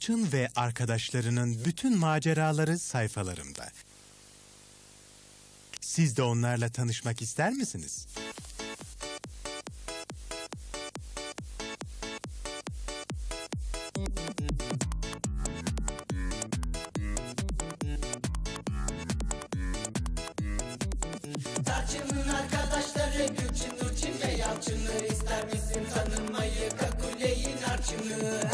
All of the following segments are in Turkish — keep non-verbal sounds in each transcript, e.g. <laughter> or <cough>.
Yalçın ve arkadaşlarının bütün maceraları sayfalarımda. Siz de onlarla tanışmak ister misiniz? Tarçın'ın arkadaşları Gülçin, Nurçin ve Yalçın'ı ister misin tanımayı Kakule'yi Narçın'ı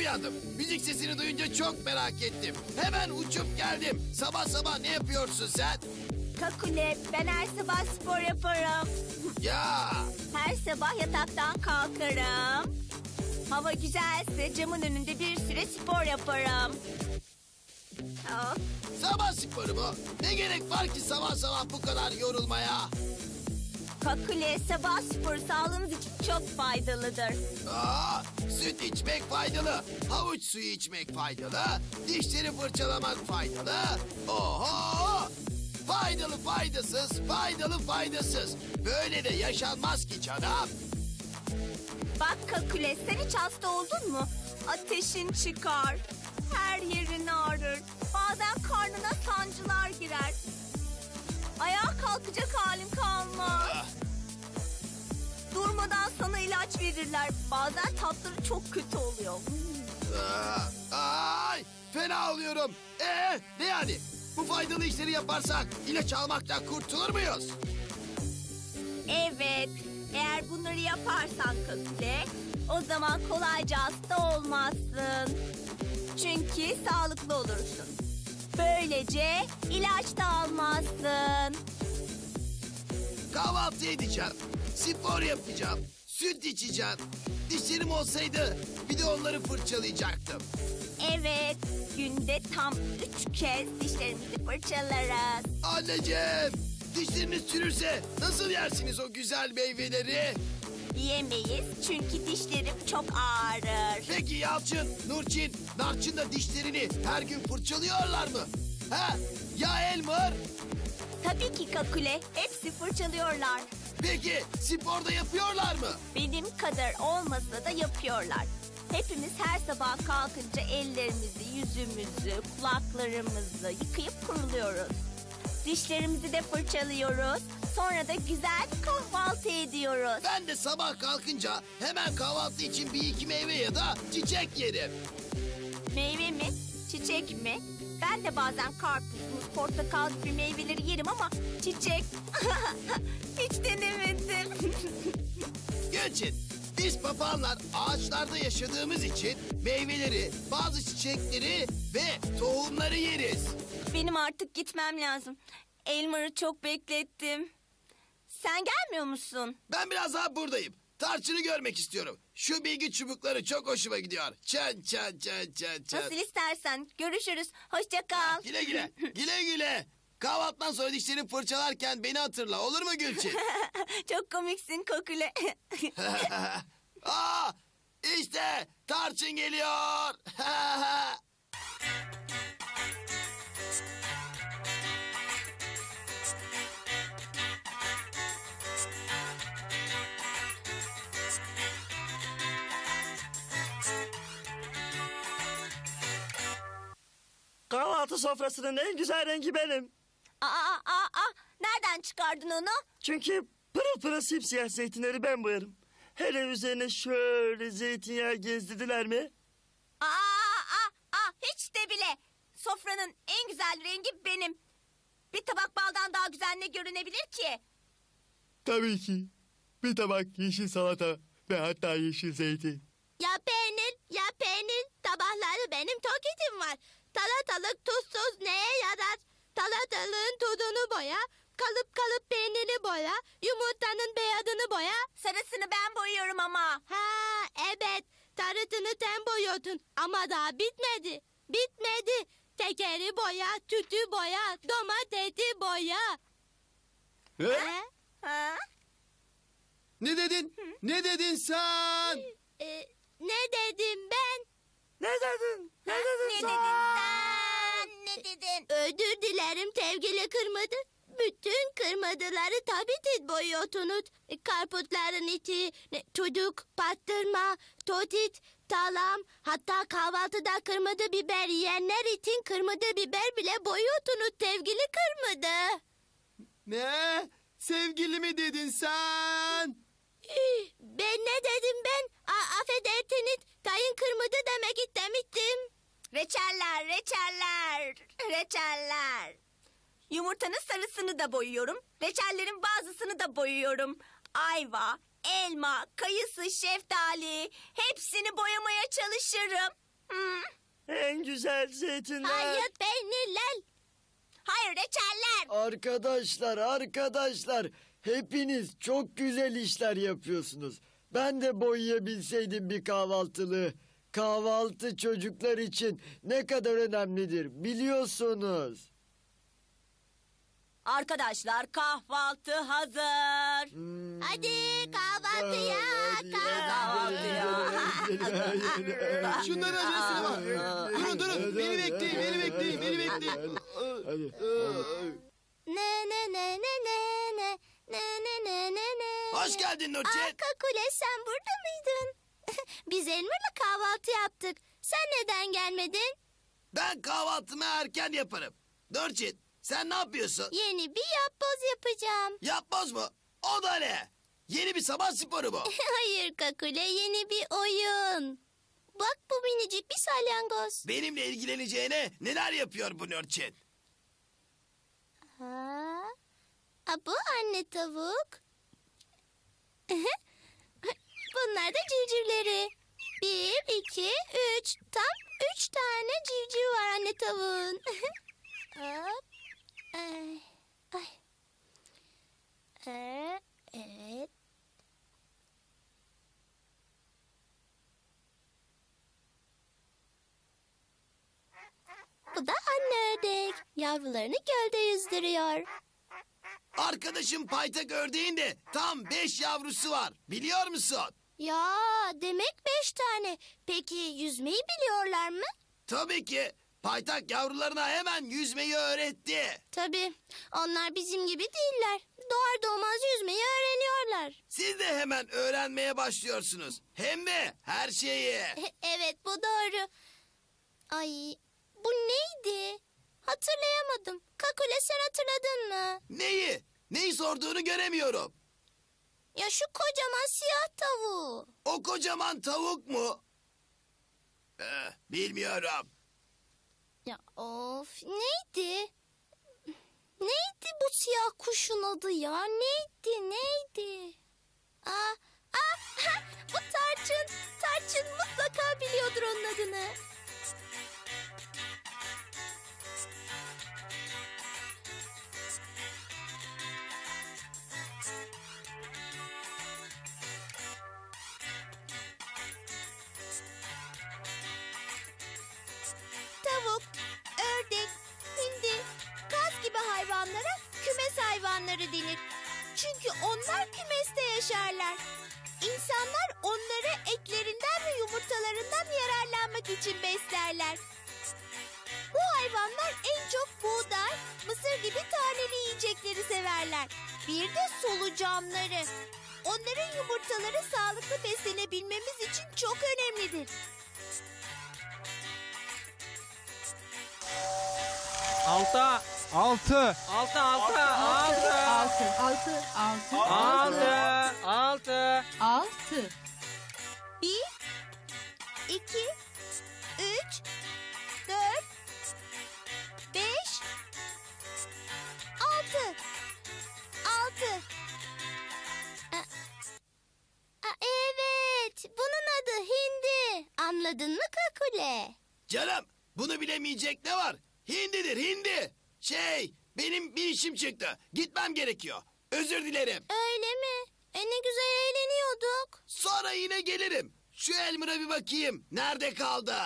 uyandım. Müzik sesini duyunca çok merak ettim. Hemen uçup geldim. Sabah sabah ne yapıyorsun sen? Kakule, ben her sabah spor yaparım. Ya! Her sabah yataktan kalkarım. Hava güzelse camın önünde bir süre spor yaparım. Oh. Sabah sporu mu? Ne gerek var ki sabah sabah bu kadar yorulmaya? Kakule sabah spor sağlığımız için çok faydalıdır. Aa, süt içmek faydalı, havuç suyu içmek faydalı, dişleri fırçalamak faydalı. Oho! Faydalı faydasız, faydalı faydasız. Böyle de yaşanmaz ki canım. Bak Kakule sen hiç hasta oldun mu? Ateşin çıkar, her yerin ağrır, bazen karnına sancılar girer. Ayağa kalkacak halim kalmaz. Ah. Durmadan sana ilaç verirler. Bazen tatları çok kötü oluyor. Ah, ay, fena oluyorum. Ee, ne yani? Bu faydalı işleri yaparsak ilaç almaktan kurtulur muyuz? Evet. Eğer bunları yaparsan Kakule, o zaman kolayca hasta olmazsın. Çünkü sağlıklı olursun. Böylece ilaç da almazsın. Kahvaltı edeceğim. Spor yapacağım. Süt içeceğim. Dişlerim olsaydı bir de onları fırçalayacaktım. Evet, günde tam üç kez dişlerimizi fırçalarız. Anneciğim dişleriniz çürürse nasıl yersiniz o güzel meyveleri? Yiyemeyiz çünkü dişlerim çok ağrır. Peki Yalçın, Nurçin, Narçın da dişlerini her gün fırçalıyorlar mı? Ha? Ya Elmer? Tabii ki Kakule, hepsi fırçalıyorlar. Peki sporda yapıyorlar mı? Benim kadar olmasa da yapıyorlar. Hepimiz her sabah kalkınca ellerimizi, yüzümüzü, kulaklarımızı yıkayıp kuruluyoruz. Dişlerimizi de fırçalıyoruz. Sonra da güzel kahvaltı ediyoruz. Ben de sabah kalkınca hemen kahvaltı için bir iki meyve ya da çiçek yerim. Meyve mi? Çiçek mi? Ben de bazen karpuz, muz, portakal gibi meyveleri yerim ama çiçek <laughs> hiç denemedim. <laughs> Gülçin, biz papağanlar ağaçlarda yaşadığımız için meyveleri, bazı çiçekleri ve tohumları yeriz. Benim artık gitmem lazım. Elmar'ı çok beklettim. Sen gelmiyor musun? Ben biraz daha buradayım. Tarçını görmek istiyorum. Şu bilgi çubukları çok hoşuma gidiyor. Çan çan çan çan çan. Nasıl istersen. Görüşürüz. Hoşça kal. Güle güle. <laughs> Güle güle. Kahvaltıdan sonra dişlerini fırçalarken beni hatırla olur mu Gülçin? <laughs> Çok komiksin Kokule. <laughs> Aa, işte tarçın geliyor. Kahvaltı sofrasının en güzel rengi benim. aa, aa, aa, aa. Nereden çıkardın onu? Çünkü pırıl pırıl simsiyah zeytinleri ben boyarım. Hele üzerine şöyle zeytinyağı gezdirdiler mi? Aa, aa, aa. Hiç de bile. Sofranın en güzel rengi benim. Bir tabak baldan daha güzel ne görünebilir ki? Tabii ki. Bir tabak yeşil salata ve hatta yeşil zeytin. Ya peynir, ya peynir. Tabakları benim tokitim var. Talatalık tuzsuz neye yarar? Talatalığın tuzunu boya, kalıp kalıp peynirini boya, yumurtanın beyazını boya. Sarısını ben boyuyorum ama. Ha evet, tarıtını sen boyuyordun ama daha bitmedi. Bitmedi. Tekeri boya, tütü boya, domatesi boya. Ha? Ha? ne dedin? Ne dedin sen? Ee, ne dedim ben? Ne dedin? Ne dedin Ne sen? dedin sen? Ne dedin? Özür dilerim sevgili kırmadı. Bütün kırmadıları tabii ki boyuyorsunuz. E, Karputların içi, ne- çocuk, pastırma, totit, talam, hatta kahvaltıda kırmızı biber yiyenler için kırmızı biber bile boyuyorsunuz sevgili kırmadı. Ne? Sevgili mi dedin sen? Ben ne dedim ben? A affedersiniz, kayın kırmızı demek istemiştim. Reçeller, reçeller, reçeller. Yumurtanın sarısını da boyuyorum. Reçellerin bazısını da boyuyorum. Ayva, elma, kayısı, şeftali hepsini boyamaya çalışırım. Hmm. En güzel zeytinler. Hayır peynirler. Hayır reçeller. Arkadaşlar, arkadaşlar, Hepiniz çok güzel işler yapıyorsunuz. Ben de boyayabilseydim bir kahvaltılığı. Kahvaltı çocuklar için ne kadar önemlidir biliyorsunuz. Arkadaşlar kahvaltı hazır. Hmm. Hadi kahvaltıya kahvaltıya. Şunların acelesine. Durun durun beni bekleyin beni bekleyin beni bekleyin. Hadi. Ne ne ne ne ne. Hoş geldin Nurçin. Arka kule sen burada mıydın? <laughs> Biz Elmer'la kahvaltı yaptık. Sen neden gelmedin? Ben kahvaltımı erken yaparım. Nurçin, sen ne yapıyorsun? Yeni bir yapboz yapacağım. Yapboz mu? O da ne? Yeni bir sabah sporu bu. <laughs> Hayır Kakule yeni bir oyun. Bak bu minicik bir salyangoz. Benimle ilgileneceğine neler yapıyor bu Nurçin? Ha? Aa, bu anne tavuk. Bunlar da civcivleri. Bir, iki, üç. Tam üç tane civciv var anne tavuğun. Hop. Ay. Ay. Ee, evet. Bu da anne ördek. Yavrularını gölde yüzdürüyor. Arkadaşım paytak ördeğinde tam beş yavrusu var. Biliyor musun? Ya demek beş tane. Peki yüzmeyi biliyorlar mı? Tabii ki. Paytak yavrularına hemen yüzmeyi öğretti. Tabii. Onlar bizim gibi değiller. Doğar doğmaz yüzmeyi öğreniyorlar. Siz de hemen öğrenmeye başlıyorsunuz. Hem de her şeyi. evet bu doğru. Ay bu neydi? Hatırlayamadım. Kakule sen hatırladın mı? Neyi? Neyi sorduğunu göremiyorum. Ya şu kocaman siyah tavuğu. O kocaman tavuk mu? Eh, bilmiyorum. Ya of neydi? Neydi bu siyah kuşun adı ya? Neydi neydi? Aa, aa, <laughs> bu Tarçın. Tarçın mutlaka biliyordur onun adını. Hayvanları denir. Çünkü onlar kümeste yaşarlar. İnsanlar onları etlerinden ve yumurtalarından yararlanmak için beslerler. Bu hayvanlar en çok buğday, mısır gibi taneli yiyecekleri severler. Bir de solucanları. Onların yumurtaları sağlıklı beslenebilmemiz için çok önemlidir. Altı. Altı. Altı altı. Altı. Altı, altı, altı, Altı. Altı. altı. Bir, iki, üç, dört, beş, altı. Altı. Aa, aa, evet, bunun adı hindi. Anladın mı Kakule? Canım bunu bilemeyecek ne var? Hindidir hindi. Şey benim bir işim çıktı. Gitmem gerekiyor. Özür dilerim. Öyle mi? E ne güzel eğleniyorduk. Sonra yine gelirim. Şu Elmer'a bir bakayım. Nerede kaldı?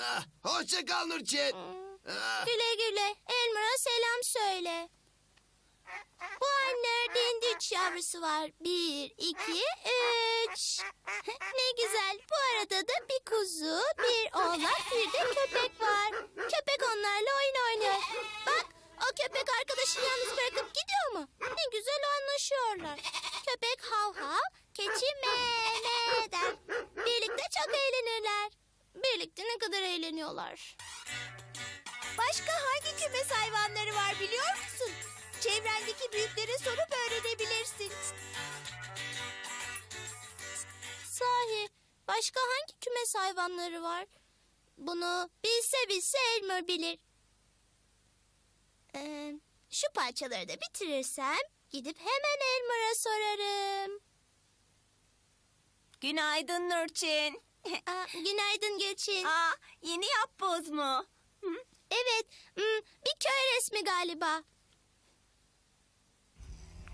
Ah, hoşça kal Nurçin. Ah. Güle güle. Elmer'a selam söyle. Bu anne ördeğin de üç yavrusu var. Bir, iki, üç. <laughs> ne güzel. Bu arada da bir kuzu, bir oğlak, bir de köpek var. Köpek onlarla oyun oynuyor. Bak o köpek arkadaşını yalnız bırakıp gidiyor mu? Ne güzel anlaşıyorlar. Köpek hav hav, keçi me me der. Birlikte çok eğlenirler. Birlikte ne kadar eğleniyorlar. Başka hangi kümes hayvanları var biliyor musun? Çevrendeki büyüklere sorup öğrenebilirsin. Sahi, başka hangi kümes hayvanları var? Bunu bilse bilse Elmer bilir. Ee, şu parçaları da bitirirsem gidip hemen Elmer'a sorarım. Günaydın Nurçin. Aa, günaydın Gülçin. Aa, yeni yapboz mu? Evet, hmm, bir köy resmi galiba.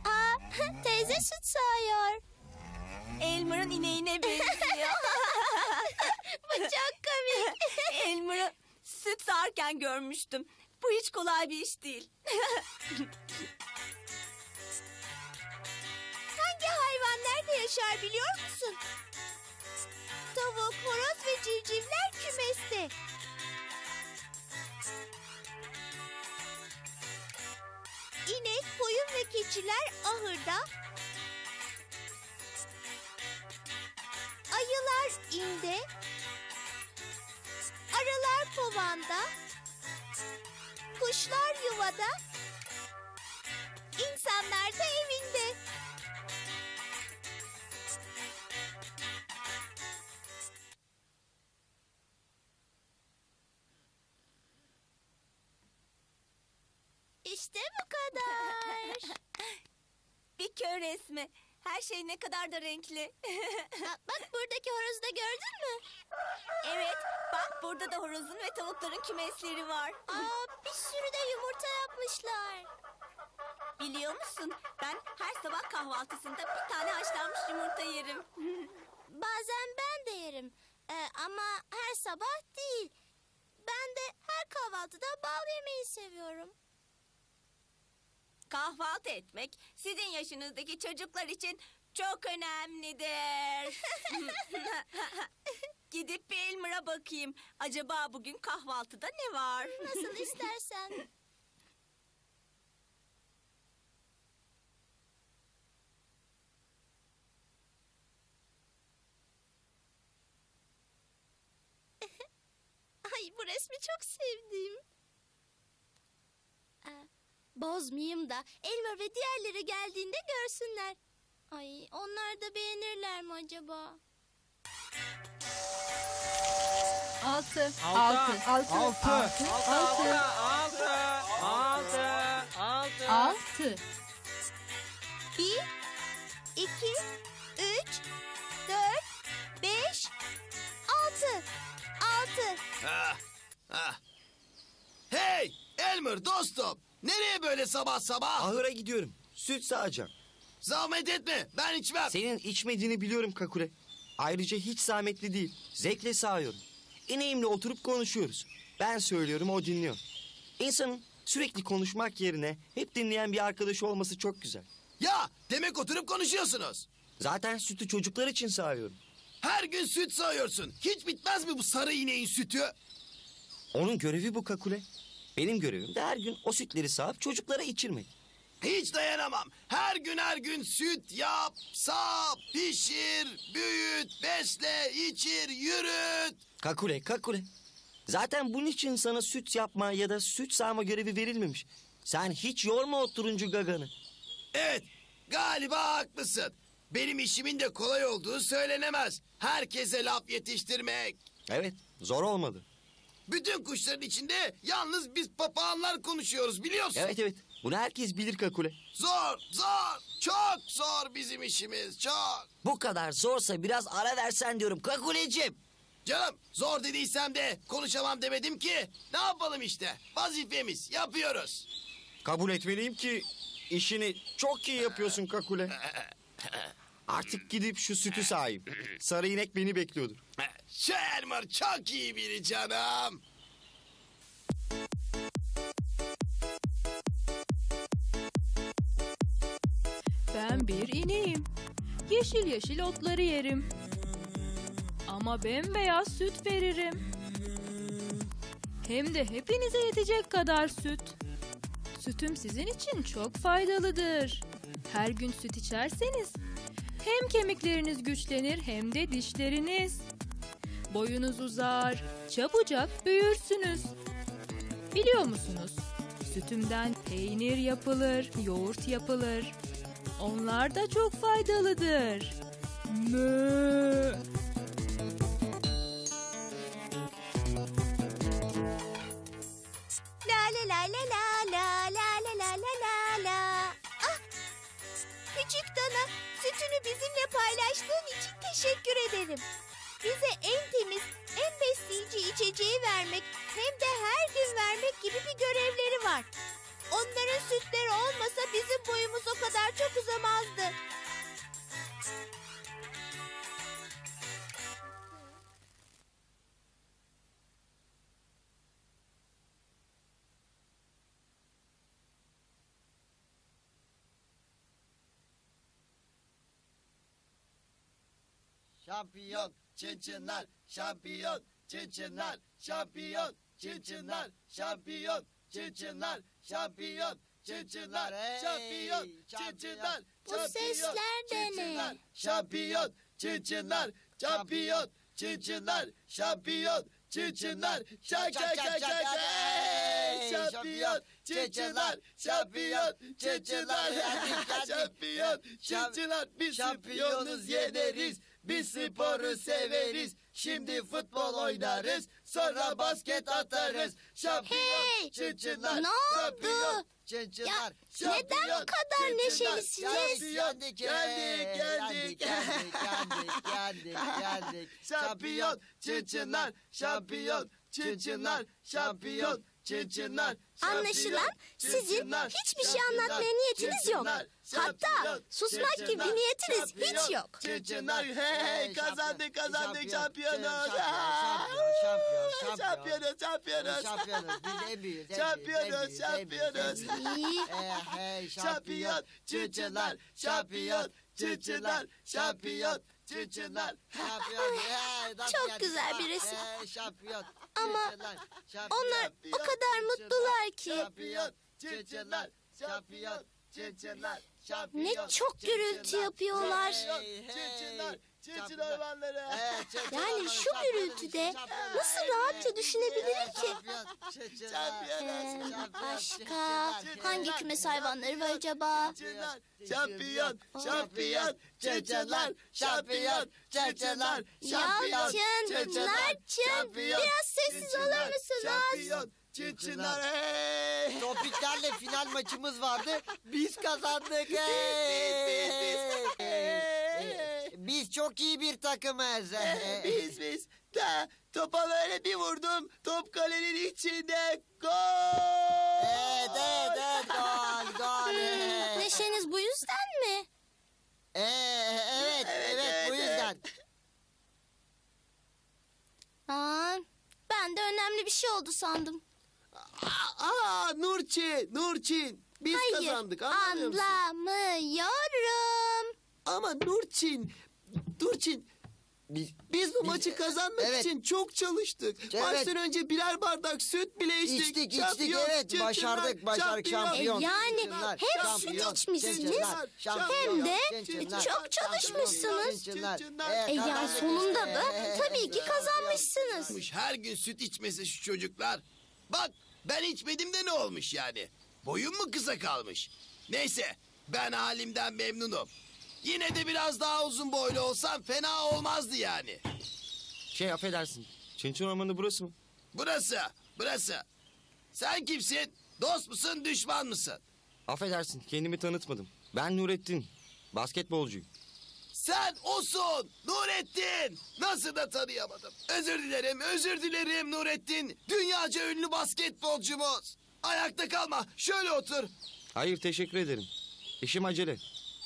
Aa, <laughs> teyze süt sağıyor. Elmer'ın ineğine benziyor. <laughs> Bu çok komik. Elmer'ı süt sağarken görmüştüm. Bu hiç kolay bir iş değil. Hangi hayvan nerede yaşar biliyor musun? Tavuk, horoz ve civcivler kümeste. İnek, koyun ve keçiler ahırda. Ayılar inde. Arılar kovanda. Kuşlar yuvada, insanlar da evinde. İşte bu kadar. <laughs> Bir kör resmi. Her şey ne kadar da renkli. <laughs> Bak, bak buradaki horozu da gördün mü? Evet, bak burada da horozun ve tavukların kümesleri var. Aa, bir sürü de yumurta yapmışlar. Biliyor musun? Ben her sabah kahvaltısında bir tane haşlanmış yumurta yerim. <laughs> Bazen ben de yerim. Ee, ama her sabah değil. Ben de her kahvaltıda bal yemeyi seviyorum. Kahvaltı etmek sizin yaşınızdaki çocuklar için çok önemlidir. <laughs> <laughs> Gidip bir Elmer'a bakayım. Acaba bugün kahvaltıda ne var? <laughs> Nasıl istersen. <laughs> Ay bu resmi çok sevdim. Ee, bozmayayım da Elmer ve diğerleri geldiğinde görsünler. Ay onlar da beğenirler mi acaba? Altı. Altı. Altı. Altı. Altı. Altı. Altı. Altı. Altı. Bir, iki, üç, dört, beş, altı. Altı. Ah, ah. Hey Elmer dostum. Nereye böyle sabah sabah? Ahıra gidiyorum. Süt sağacağım. Zahmet etme ben içmem. Senin içmediğini biliyorum Kakule. Ayrıca hiç zahmetli değil. Zevkle sağıyorum. İneğimle oturup konuşuyoruz. Ben söylüyorum o dinliyor. İnsanın sürekli konuşmak yerine hep dinleyen bir arkadaşı olması çok güzel. Ya demek oturup konuşuyorsunuz. Zaten sütü çocuklar için sağıyorum. Her gün süt sağıyorsun. Hiç bitmez mi bu sarı ineğin sütü? Onun görevi bu Kakule. Benim görevim de her gün o sütleri sağıp çocuklara içirmek. Hiç dayanamam. Her gün her gün süt yap, sağ, pişir, büyüt, besle, içir, yürüt. Kakule, kakule. Zaten bunun için sana süt yapma ya da süt sağma görevi verilmemiş. Sen hiç yorma o turuncu gaganı. Evet, galiba haklısın. Benim işimin de kolay olduğu söylenemez. Herkese laf yetiştirmek. Evet, zor olmadı. Bütün kuşların içinde yalnız biz papağanlar konuşuyoruz biliyorsun. Evet evet, bunu herkes bilir Kakule. Zor, zor, çok zor bizim işimiz, çok. Bu kadar zorsa biraz ara versen diyorum Kakuleciğim. Canım zor dediysem de konuşamam demedim ki. Ne yapalım işte, vazifemiz, yapıyoruz. Kabul etmeliyim ki işini çok iyi yapıyorsun Kakule. <laughs> Artık gidip şu sütü sağayım. Sarı inek beni bekliyordur. Şu Elmer çok iyi biri canım. Ben bir ineğim. Yeşil yeşil otları yerim. Ama bembeyaz süt veririm. Hem de hepinize yetecek kadar süt. Sütüm sizin için çok faydalıdır. Her gün süt içerseniz hem kemikleriniz güçlenir hem de dişleriniz. Boyunuz uzar, çabucak büyürsünüz. Biliyor musunuz? Sütümden peynir yapılır, yoğurt yapılır. Onlar da çok faydalıdır. Mö. la la la la la la la la. Ah! Küçük Dana, sütünü bizimle paylaştığın için teşekkür ederim. Bize en temiz, en besleyici içeceği vermek hem de her gün vermek gibi bir görevleri var. Onların sütleri olmasa bizim boyumuz o kadar çok uzamazdı. Şampiyon, çınçınlar, şampiyon, çınçınlar, şampiyon, çınçınlar, şampiyon, çınçınlar, şampiyon, çınçınlar, şampiyon, çınçınlar, Bu sesler de ne? şampiyon, çınçınlar, şampiyon, çınçınlar, şampiyon, çınçınlar, şak şak şak şak şampiyon, çınçınlar, şampiyon, çınçınlar, şampiyon, çınçınlar, biz şampiyonuz yeneriz, biz sporu severiz, şimdi futbol oynarız, sonra basket atarız. Şampiyon Hey, çın ne oldu? Çın Ya, neden bu kadar neşelisiniz? Geldik, geldik, geldik. geldik, geldik, geldik. Şampiyon çın şampiyon çın şampiyon çın Anlaşılan sizin hiçbir şey anlatmaya niyetiniz yok. Hatta susmak gibi bir niyetiniz hiç yok. Çınçınlar hey kazandık kazandık şampiyonuz. <laughs> Şampiyon, Şampiyonuz şampiyonuz. Şampiyonuz, biz en büyüğüz, en Şampiyonuz, Şampiyon çınçınlar şampiyon çınçınlar şampiyon <laughs> nasıl Çok güzel bir resim. Ama Onlar o kadar mutlular ki. Şampiyon çınçınlar şampiyon şampiyon. Ne çok gürültü yapıyorlar. Çınçın hayvanları. Yani şu gürültüde nasıl rahatça düşünebilirim ki? Ee, başka hangi kümes hayvanları var acaba? Şampiyon şampiyon çınçınlar şampiyon çınçınlar şampiyon Yalçın, Narçın, biraz sessiz olur musunuz? Şampiyon hey. Topiklerle final maçımız vardı. Biz kazandık. biz, biz. Hey! Biz çok iyi bir takımız. Eh, <laughs> biz biz da topa böyle bir vurdum top kalenin içinde gol. Evet, evet, evet. Gol, <laughs> gol. Neşeniz bu yüzden mi? Ee, evet, evet, bu evet, yüzden. Aa, ben de önemli bir şey oldu sandım. Aa Nurçin Nurçin biz Hayır, kazandık anlamıyor musun? anlamıyorum. Ama Nurçin Nurçin Biz, biz bu Biz- maçı kazanmak evet. için çok çalıştık. Evet. Maçtan önce birer bardak süt bile içtik. içtik, içtik, Şampiyon, evet. Başardık, başardık. Şampiyon. E yani çınçınlar, hem şampiyon, süt içmişsiniz, şampiyon, hem de çok çalışmışsınız. E kazandık sonunda da tabii ki kazanmışsınız. Her gün süt içmesi şu çocuklar. Bak ben içmedim de ne olmuş yani? Boyum mu kısa kalmış? Neyse ben halimden memnunum. Yine de biraz daha uzun boylu olsam fena olmazdı yani. Şey affedersin. Çinçin Ormanı burası mı? Burası, burası. Sen kimsin? Dost musun, düşman mısın? Affedersin kendimi tanıtmadım. Ben Nurettin. Basketbolcuyum. Sen osun Nurettin. Nasıl da tanıyamadım. Özür dilerim, özür dilerim Nurettin. Dünyaca ünlü basketbolcumuz. Ayakta kalma, şöyle otur. Hayır teşekkür ederim. İşim acele.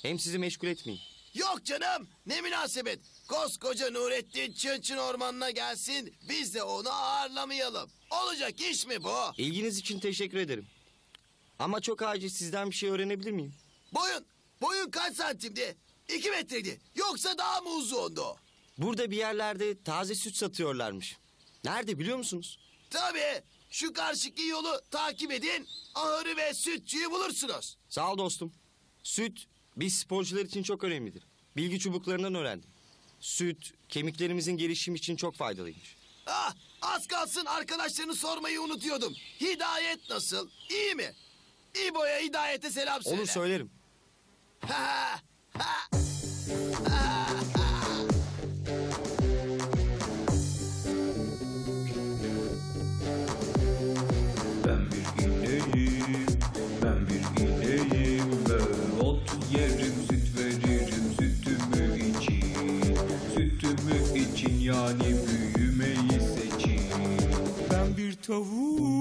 Hem sizi meşgul etmeyeyim. Yok canım, ne münasebet. Koskoca Nurettin Çın Çın Ormanı'na gelsin, biz de onu ağırlamayalım. Olacak iş mi bu? İlginiz için teşekkür ederim. Ama çok acil sizden bir şey öğrenebilir miyim? Boyun, boyun kaç santimdi? İki metreydi. Yoksa daha mı uzundu? Burada bir yerlerde taze süt satıyorlarmış. Nerede biliyor musunuz? Tabii, şu karşıki yolu takip edin. Ahırı ve sütçüyü bulursunuz. Sağ ol dostum. Süt biz sporcular için çok önemlidir. Bilgi çubuklarından öğrendim. Süt kemiklerimizin gelişimi için çok faydalıymış. Ah, az kalsın arkadaşlarını sormayı unutuyordum. Hidayet nasıl? İyi mi? İbo'ya Hidayet'e selam söyle. Onu söylerim. Ha, ha. Ben yani büyümeyi seçin. Ben bir tavuk,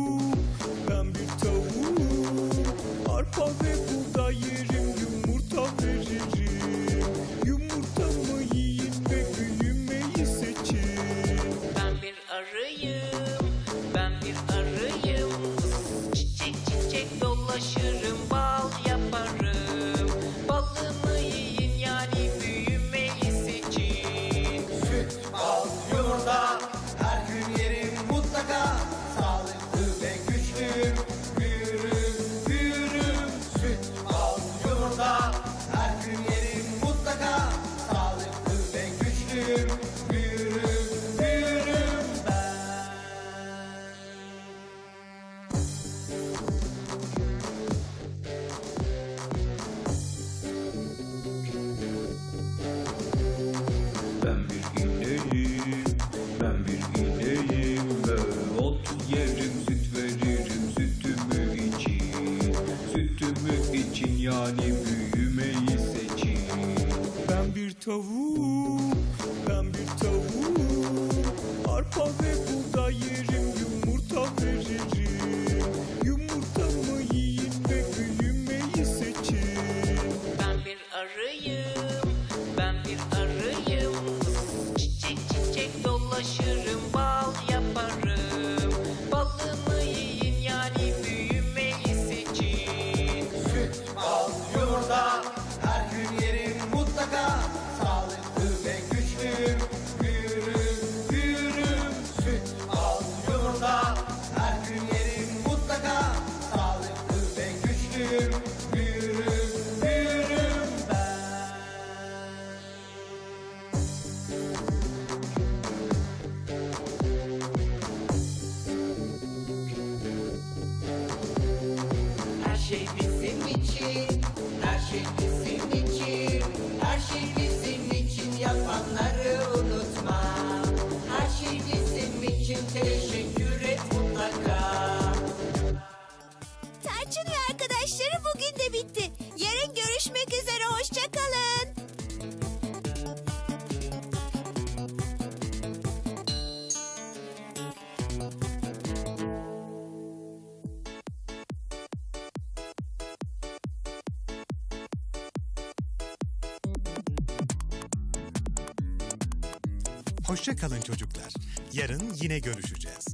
Hoşça kalın çocuklar. Yarın yine görüşeceğiz.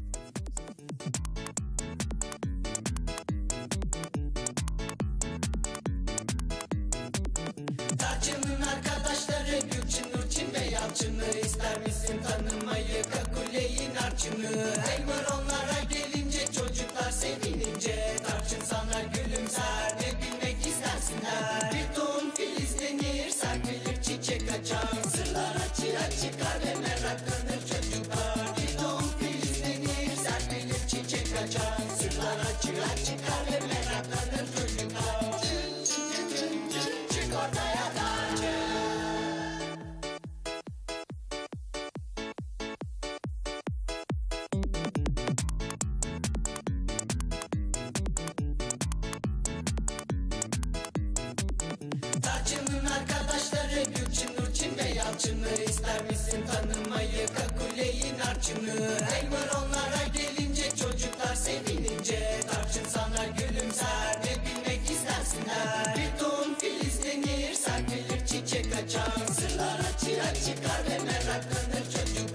Tarçın'ın arkadaşları Gülçin, Nurçin ve Yalçın'ı ister misin tanımayı Kakule'yi Narçın'ı Elmer saçını. Elmer onlara gelince çocuklar sevinince Tarçın sana gülümser ne bilmek istersinler. Bir tohum filizlenir serpilir çiçek açar. Sırlara çıra çıkar ve meraklanır çocuk